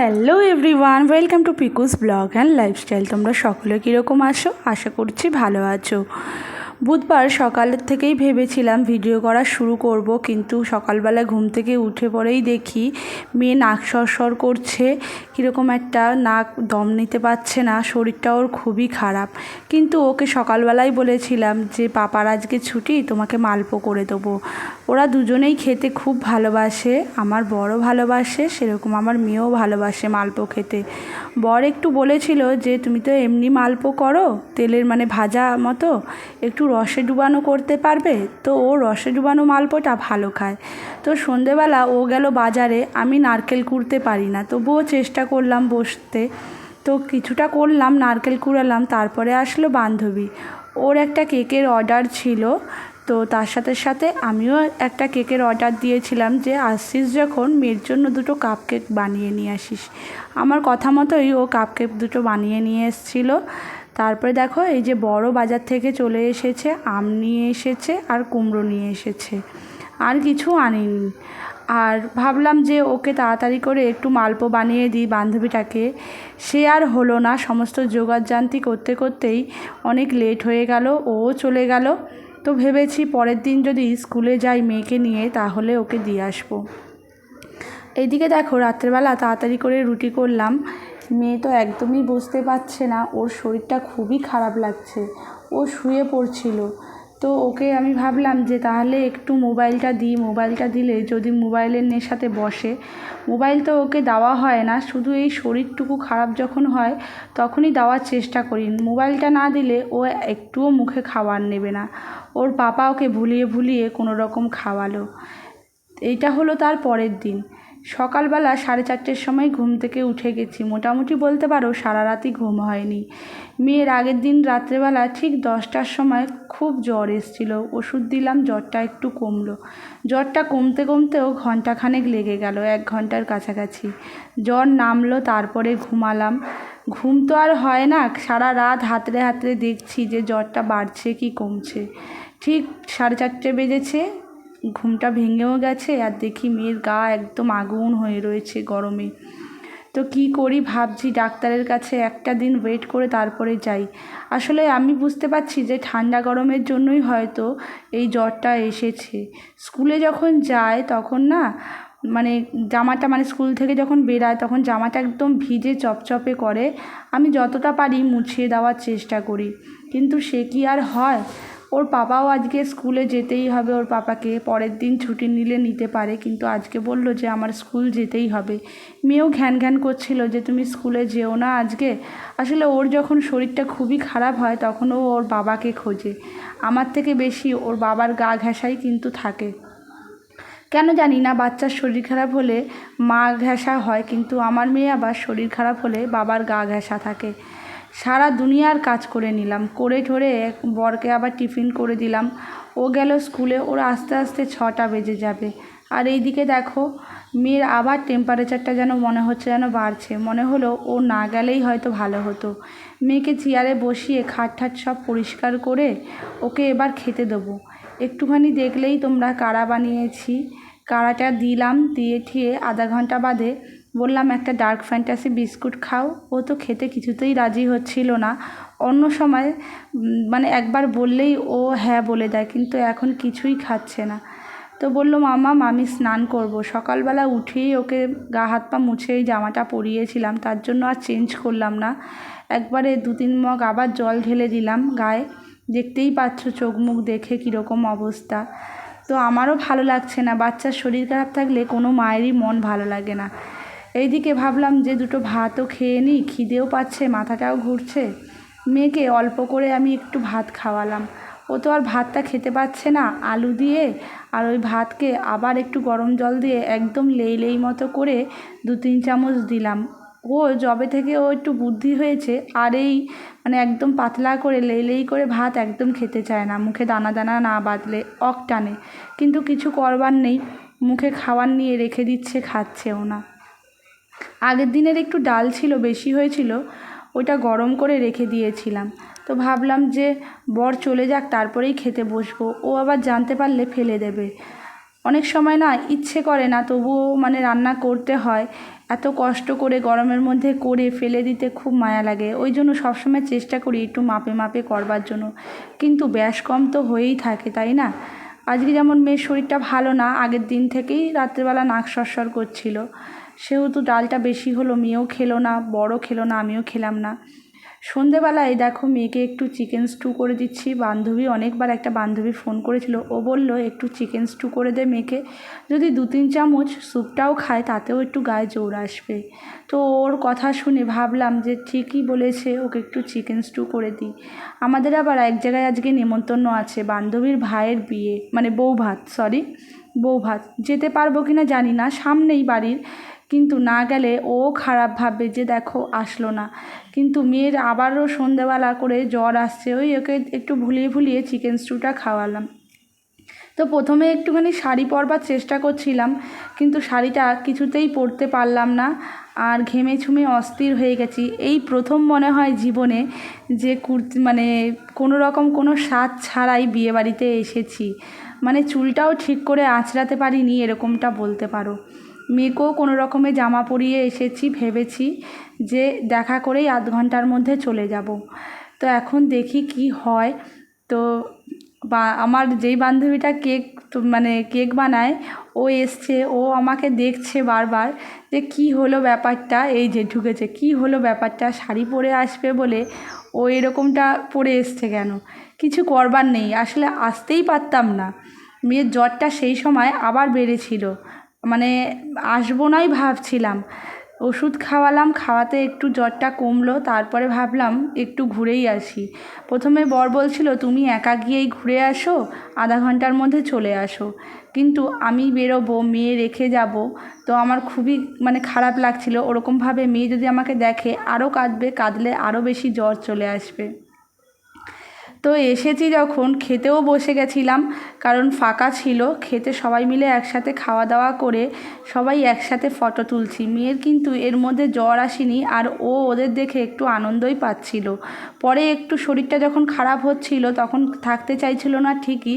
Hello every everyone, welcome to Piku's blog and lifestyle. তোমরা সকলে কীরকম আছো? আশা করছি ভালো আছো। বুধবার সকালের থেকেই ভেবেছিলাম ভিডিও করা শুরু করব, কিন্তু সকালবেলা ঘুম থেকে উঠে পরেই দেখি মেয়ে নাক সরসর করছে, কীরকম একটা নাক দম নিতে পারছে না, শরীরটা ওর খুবই খারাপ। কিন্তু ওকে সকালবেলায় বলেছিলাম যে, পাপার আজকে ছুটি, তোমাকে মালপো করে দেবো। ওরা দুজনেই খেতে খুব ভালোবাসে, আমার বড় ভালোবাসে, সেরকম আমার মেয়েও ভালোবাসে মালপো খেতে। বর একটু বলেছিল যে, তুমি তো এমনি মালপো করো, তেলের মানে ভাজা মতো, একটু রসে ডুবানো করতে পারবে? তো ও রসে ডুবানো মালপোটা ভালো খায়। তো সন্ধেবেলা ও গেল বাজারে, আমি নারকেল কুড়তে পারি না। তবুও চেষ্টা করলাম বসতে। তো কিছুটা করলাম, নারকেল কুড়ালাম, তারপরে আসলো বান্ধবী। ওর একটা কেকের অর্ডার ছিল। তো তার সাথে সাথে আমিও একটা কেকের অর্ডার দিয়েছিলাম যে আসছিস যখন, মেয়ের জন্য দুটো কাপ কেক বানিয়ে নিয়ে আসিস। আমার কথা মতোই ও কাপ কেক দুটো বানিয়ে নিয়ে এসেছিল। তারপরে দেখো এই যে বড় বাজার থেকে চলে এসেছে, আম নিয়ে এসেছে আর কুমড়ো নিয়ে এসেছে। আর কিছু আনিনি। আর ভাবলাম যে ওকে তাড়াতাড়ি করে একটু মালপো বানিয়ে দিই বান্ধবীটাকে। সে আর হলো না, সমস্ত যোগাযান্তি করতে করতেই অনেক লেট হয়ে গেল, ও চলে গেল। তো ভেবেছি পরের দিন যদি স্কুলে যাই মেয়েকে নিয়ে, তাহলে ওকে দিয়ে আসব। এইদিকে দেখো রাত্রেবেলা তাড়াতাড়ি করে রুটি করলাম। মেয়ে তো একদমই বুঝতে পারছে না। ওর শরীরটা খুবই খারাপ লাগছে। ও শুয়ে পড়ছিল। তো ওকে আমি ভাবলাম যে তাহলে একটু মোবাইলটা দিই। মোবাইলটা দিলে যদি মোবাইলের নেশাতে বসে, মোবাইল তো ওকে দেওয়া হয় না। শুধু এই শরীরটুকু খারাপ যখন হয়, তখনই দেওয়ার চেষ্টা করি। মোবাইলটা না দিলে ও একটুও মুখে খাবার নেবে না। ওর পাপা ওকে ভুলিয়ে ভুলিয়ে কোনো রকম খাওয়ালো। এইটা হলো তার পরের দিন। সকালবেলা সাড়ে চারটের সময় ঘুম থেকে উঠে গেছি। মোটামুটি বলতে পারো সারা রাতই ঘুম হয়নি। মেয়ের আগের দিন রাত্রেবেলা ঠিক দশটার সময় খুব জ্বর এসেছিল। ওষুধ দিলাম, জ্বরটা একটু কমলো। জ্বরটা কমতে কমতেও ঘন্টাখানেক লেগে গেল, এক ঘণ্টার কাছাকাছি। জ্বর নামলো, তারপরে ঘুমালাম। ঘুম তো আর হয় না, সারা রাত হাতড়ে হাতড়ে দেখছি যে জ্বরটা বাড়ছে কি কমছে। ঠিক সাড়ে চারটে বেজেছে ঘুমটা ভেঙেও গেছে আর দেখি মেয়ের গা একদম আগুন হয়ে রয়েছে গরমে। তো কি করি ভাবছি ডাক্তারের কাছে একটা দিন ওয়েট করে তারপরে যাই। আসলে আমি বুঝতে পারছি যে ঠান্ডা গরমের জন্যই হয়তো এই জ্বরটা এসেছে। স্কুলে যখন যায় তখন না মানে জামাটা মানে স্কুল থেকে যখন বেরায় তখন জামাটা একদম ভিজে চপচপে করে। আমি যতটা পারি মুছিয়ে দেওয়ার চেষ্টা করি। কিন্তু সে কি আর হয়? ওর পাপাও আজকে স্কুলে যেতেই হবে, ওর পাপাকে পরের দিন ছুটি নিলে নিতে পারে, কিন্তু আজকে বলল যে আমার স্কুল যেতেই হবে। মেয়েও ঘ্যান ঘ্যান করছিল যে তুমি স্কুলে যেও না আজকে। আসলে ওর যখন শরীরটা খুবই খারাপ হয়, তখন ও ওর বাবাকে খোঁজে। আমার থেকে বেশি ওর বাবার গা ঘেঁষাই কিন্তু থাকে। কেন জানি না, বাচ্চার শরীর খারাপ হলে মা ঘেঁষা হয়, কিন্তু আমার মেয়ে আবার শরীর খারাপ হলে বাবার গা ঘেঁষা থাকে। সারা দুনিয়ার কাজ করে নিলাম। করে ঠরে বরকে আবার টিফিন করে দিলাম। ও গেল স্কুলে, ওর আস্তে আস্তে ছটা বেজে যাবে। আর এইদিকে দেখো, মেয়ের আবার টেম্পারেচারটা যেন মনে হচ্ছে যেন বাড়ছে। মনে হলো ও না গেলেই হয়তো ভালো হতো। মেয়েকে চেয়ারে বসিয়ে খাট ঠাট সব পরিষ্কার করে ওকে এবার খেতে দেবো। একটুখানি দেখলেই তোমরা কাড়া বানিয়েছি। কাড়াটা দিলাম, দিয়ে ঠিয়ে আধা ঘণ্টা বাদে বললাম, একটা ডার্ক ফ্যান্টাসি বিস্কুট খাও। ও তো খেতে কিছুতেই রাজি হচ্ছিল না। অন্য সময় মানে একবার বললেই ও হ্যাঁ বলে দেয়, কিন্তু এখন কিছুই খাচ্ছে না। তো বলল, মামা আমি স্নান করব। সকালবেলা উঠেই ওকে গা হাত পা মুছেই জামাটা পরিয়েছিলাম, তার জন্য আর চেঞ্জ করলাম না। একবারে দু তিন মগ আবার জল ঢেলে দিলাম গায়ে। দেখতেই পাচ্ছ চোখ মুখ দেখে কীরকম অবস্থা। তো আমারও ভালো লাগছে না, বাচ্চার শরীর খারাপ থাকলে কোনো মায়েরই মন ভালো লাগে না। এইদিকে ভাবলাম যে দুটো ভাতও খেয়ে নিই খিদেও পাচ্ছে, মাথাটাও ঘুরছে। মেয়েকে অল্প করে আমি একটু ভাত খাওয়ালাম। ও তো আর ভাতটা খেতে পাচ্ছে না, আলু দিয়ে আর ওই ভাতকে আবার একটু গরম জল দিয়ে একদম লেই লেই মতো করে দু তিন চামচ দিলাম। ও যবে থেকে ও একটু বুদ্ধি হয়েছে, আর এই মানে একদম পাতলা করে লেই লেই করে ভাত একদম খেতে চায় না। মুখে দানা দানা না বাঁধলে অক টানে। কিন্তু কিছু করবার নেই, মুখে খাবার নিয়ে রেখে দিচ্ছে, খাচ্ছেও না। আগের দিনের একটু ডাল ছিল, বেশি হয়েছিল ওটা গরম করে রেখে দিয়েছিলাম। তো ভাবলাম যে বর চলে যাক, তারপরেই খেতে বসবো। ও আবার জানতে পারলে ফেলে দেবে। অনেক সময় না ইচ্ছে করে না, তবুও মানে রান্না করতে হয়। এত কষ্ট করে গরমের মধ্যে করে ফেলে দিতে খুব মায়া লাগে। ওই জন্য সবসময় চেষ্টা করি একটু মাপে মাপে করবার জন্য। কিন্তু ব্যাস কম তো হয়েই থাকে, তাই না? আজকে যেমন মেয়ের শরীরটা ভালো না, আগের দিন থেকেই রাত্রেবেলা নাক সরসর করছিল। সেহেতু ডালটা বেশি হলো, মেয়েও খেলো না বড় খেলো না, আমিও খেলাম না। সন্ধেবেলায় দেখো মেয়েকে একটু চিকেন স্টু করে দিচ্ছি। বান্ধবী অনেকবার একটা বান্ধবী ফোন করেছিল, ও বলল, একটু চিকেন স্টু করে দে মেয়েকে, যদি দু তিন চামচ স্যুপটাও খায়, তাতেও একটু গায়ে জোর আসবে। তো ওর কথা শুনে ভাবলাম যে ঠিকই বলেছে, ওকে একটু চিকেন স্টু করে দিই। আমাদের আবার এক জায়গায় আজকে নেমন্তন্ন আছে, বান্ধবীর ভাইয়ের বিয়ে মানে বউ ভাত সরি বউ ভাত যেতে পারব কি না জানি না, সামনেই বাড়ির কিন্তু না গেলে ও খারাপ ভাববে যে দেখো, আসলো না। কিন্তু মেয়ের আবারও সন্ধেবেলা করে জ্বর আসছে, ওই ওকে একটু ভুলিয়ে ভুলিয়ে চিকেন স্টুটা খাওয়ালাম। তো প্রথমে একটুখানি শাড়ি পরবার চেষ্টা করছিলাম, কিন্তু শাড়িটা কিছুতেই পরতে পারলাম না আর ঘেমে ছুমে অস্থির হয়ে গেছি। এই প্রথম মনে হয় জীবনে যে কুর্তি মানে কোনো রকম কোনো স্বাদ ছাড়াই বিয়েবাড়িতে এসেছি। মানে চুলটাও ঠিক করে আঁচড়াতে পারিনি, এরকমটা বলতে পারো। মেয়েকেও কোনো রকমে জামা পরিয়ে এসেছি, ভেবেছি যে দেখা করেই আধ ঘণ্টার মধ্যে চলে যাব। তো এখন দেখি কি হয়। তো বা, আমার যেই বান্ধবীটা কেক মানে কেক বানায়, ও এসছে, ও আমাকে দেখছে বারবার যে কি হলো ব্যাপারটা, এই যে ঢুকেছে, কি হলো ব্যাপারটা, শাড়ি পরে আসবে বলে ও এরকমটা পরে এসছে কেন? কিছু করবার নেই, আসলে আসতেই পারতাম না। মেয়ের জ্বরটা সেই সময় আবার বেড়েছিল। মানে আসব নাই ভাবছিলাম। ওষুধ খাওয়ালাম, খাওয়াতে একটু জ্বরটা কমলো, তারপরে ভাবলাম একটু ঘুরেই আসি। প্রথমে বর বলছিল, তুমি একা গিয়েই ঘুরে আসো, আধা ঘণ্টার মধ্যে চলে আসো। কিন্তু আমি বেরোবো, মেয়ে রেখে যাব। তো আমার খুবই মানে খারাপ লাগছিল। ওরকমভাবে মেয়ে যদি আমাকে দেখে আরও কাঁদবে, কাঁদলে আরও বেশি জ্বর চলে আসবে। তো এসেছি যখন, খেতেও বসে গেছিলাম, কারণ ফাঁকা ছিল, খেতে সবাই মিলে একসাথে খাওয়া দাওয়া করে সবাই একসাথে ফটো তুলছি। মেয়ের কিন্তু এর মধ্যে জ্বর আসেনি, আর ও ওদের দেখে একটু আনন্দই পাচ্ছিল। পরে একটু শরীরটা যখন খারাপ হচ্ছিল, তখন থাকতে চাইছিল না ঠিকই,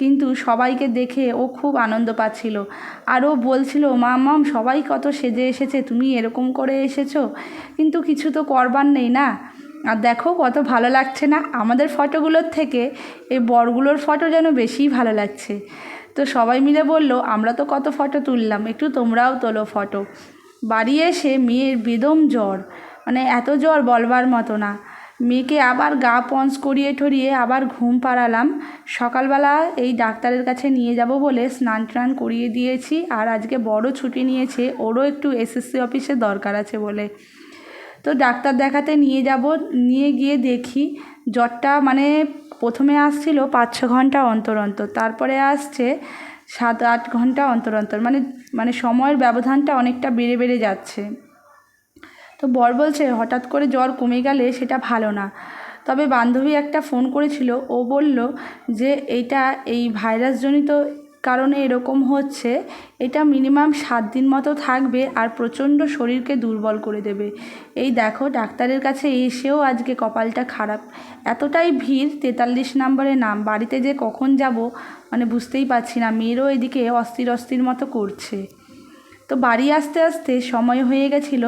কিন্তু সবাইকে দেখে ও খুব আনন্দ পাচ্ছিল। আর ও বলছিল মা মাম, সবাই কত সেজে এসেছে, তুমি এরকম করে এসেছ? কিন্তু কিছু তো করবার নেই না। আর দেখো কত ভালো লাগছে না? আমাদের ফটোগুলোর থেকে এই বরগুলোর ফটো যেন বেশিই ভালো লাগছে। তো সবাই মিলে বলল, আমরা তো কত ফটো তুললাম, একটু তোমরাও তোলো ফটো। বাড়ি এসে মেয়ের বেদম জ্বর মানে এত জ্বর বলবার মতো না। মেয়েকে আবার গা পঞ্চ করিয়ে ঠরিয়ে আবার ঘুম পাড়ালাম। সকালবেলা এই ডাক্তারের কাছে নিয়ে যাব বলে স্নান টান করিয়ে দিয়েছি, আর আজকে বড় ছুটি নিয়েছে, ওরও একটু এসএসসি অফিসে দরকার আছে বলে। তো ডাক্তার দেখাতে নিয়ে যাব, নিয়ে গিয়ে দেখি। জ্বরটা মানে প্রথমে আসছিল পাঁচ ছ ঘণ্টা অন্তর অন্তর, তারপরে আসছে সাত আট ঘণ্টা অন্তর অন্তর। মানে মানে সময়ের ব্যবধানটা অনেকটা বেড়ে বেড়ে যাচ্ছে। তো বর বলছে, হঠাৎ করে জ্বর কমে গেলে সেটা ভালো না। তবে বান্ধবী একটা ফোন করেছিল, ও বলল যে, এইটা এই ভাইরাসজনিত কারণে এরকম হচ্ছে। এটা মিনিমাম সাত দিন মতো থাকবে আর প্রচণ্ড শরীরকে দুর্বল করে দেবে। এই দেখো, ডাক্তারের কাছে এসেও আজকে কপালটা খারাপ। এতটাই ভিড়, তেতাল্লিশ নম্বরে নাম, বাড়িতে যে কখন যাব মানে বুঝতেই পারছি না। মেয়েরও এদিকে অস্থির অস্থির মতো করছে। তো বাড়ি আসতে আসতে সময় হয়ে গেছিল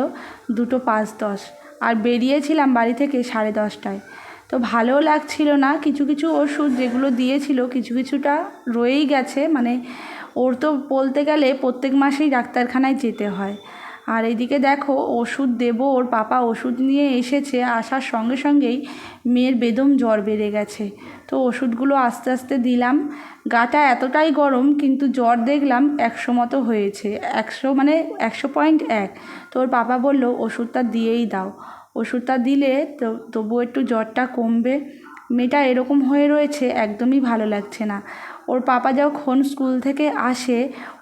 দুটো পাঁচ দশ। আর বেরিয়েছিলাম বাড়ি থেকে সাড়ে দশটায়। তো ভালোও লাগছিল না। কিছু কিছু ওষুধ যেগুলো দিয়েছিল, কিছু কিছুটা রয়েই গেছে। মানে ওর তো বলতে গেলে প্রত্যেক মাসেই ডাক্তারখানায় যেতে হয়। আর এদিকে দেখো, ওষুধ দেবো, ওর পাপা ওষুধ নিয়ে এসেছে। আসার সঙ্গে সঙ্গেই মেয়ের বেদম জ্বর বেড়ে গেছে। তো ওষুধগুলো আস্তে আস্তে দিলাম। গাটা এতটাই গরম, কিন্তু জ্বর দেখলাম একশো মতো হয়েছে। একশো মানে একশো পয়েন্ট এক। তো ওর পাপা বলল, ওষুধটা দিয়েই দাও। ওষুধটা দিলে তো, তবুও একটু জ্বরটা কমবে। মেয়েটা এরকম হয়ে রয়েছে, একদমই ভালো লাগছে না। ওর পাপা যখন স্কুল থেকে আসে,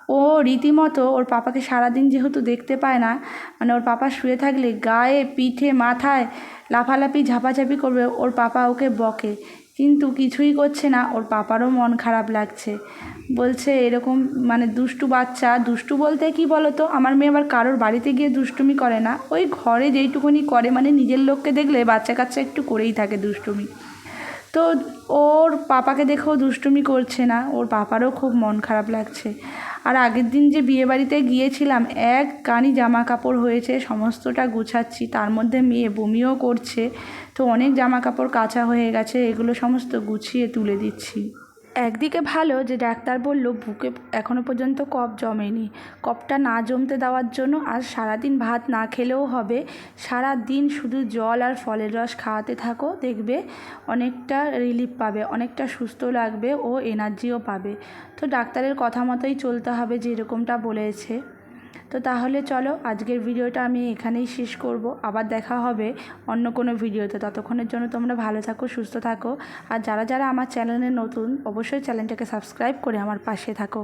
ও রীতিমতো ওর পাপাকে সারাদিন যেহেতু দেখতে পায় না মানে ওর পাপা শুয়ে থাকলে গায়ে, পিঠে, মাথায় লাফালাফি, ঝাপাঝাপি করবে, ওর পাপা ওকে বকে। কিন্তু কিছুই করছে না। ওর পাপারও মন খারাপ লাগছে। বলছে, এরকম মানে দুষ্টু বাচ্চা, দুষ্টু বলতে কি বলতো? আমার মেয়ে আবার কারোর বাড়িতে গিয়ে দুষ্টুমি করে না। ওই ঘরে যেইটুকুনি করে মানে নিজের লোককে দেখলে বাচ্চা কাচ্চা একটু করেই থাকে দুষ্টুমি। তো ওর পাপাকে দেখেও দুষ্টুমি করছে না। ওর পাপারও খুব মন খারাপ লাগছে। আর আগের দিন যে বিয়েবাড়িতে গিয়েছিলাম, এক কানি জামা কাপড় হয়েছে, সমস্তটা গুছাচ্ছি, তার মধ্যে মেয়ে বমিও করছে, তো অনেক জামা কাপড় কাচা হয়ে গেছে, এগুলো সমস্ত গুছিয়ে তুলে দিচ্ছি। একদিকে ভালো যে ডাক্তার বলল, বুকে এখনও পর্যন্ত কফ জমেনি। কফটা না জমতে দেওয়ার জন্য আর সারাদিন ভাত না খেলেও হবে। সারা দিন শুধু জল আর ফলের রস খাওয়াতে থাকো, দেখবে অনেকটা রিলিফ পাবে, অনেকটা সুস্থ লাগবে ও এনার্জিও পাবে। তো ডাক্তারের কথা মতোই চলতে হবে যেরকমটা বলেছে। তো তাহলে চলো আজকের ভিডিওটা আমি এখানেই শেষ করব। আবার দেখা হবে অন্য কোনো ভিডিওতে। ততক্ষণের জন্য তোমরা ভালো থাকো, সুস্থ থাকো। আর যারা যারা আমার চ্যানেলে নতুন, অবশ্যই চ্যানেলটাকে সাবস্ক্রাইব করে আমার পাশে থাকো।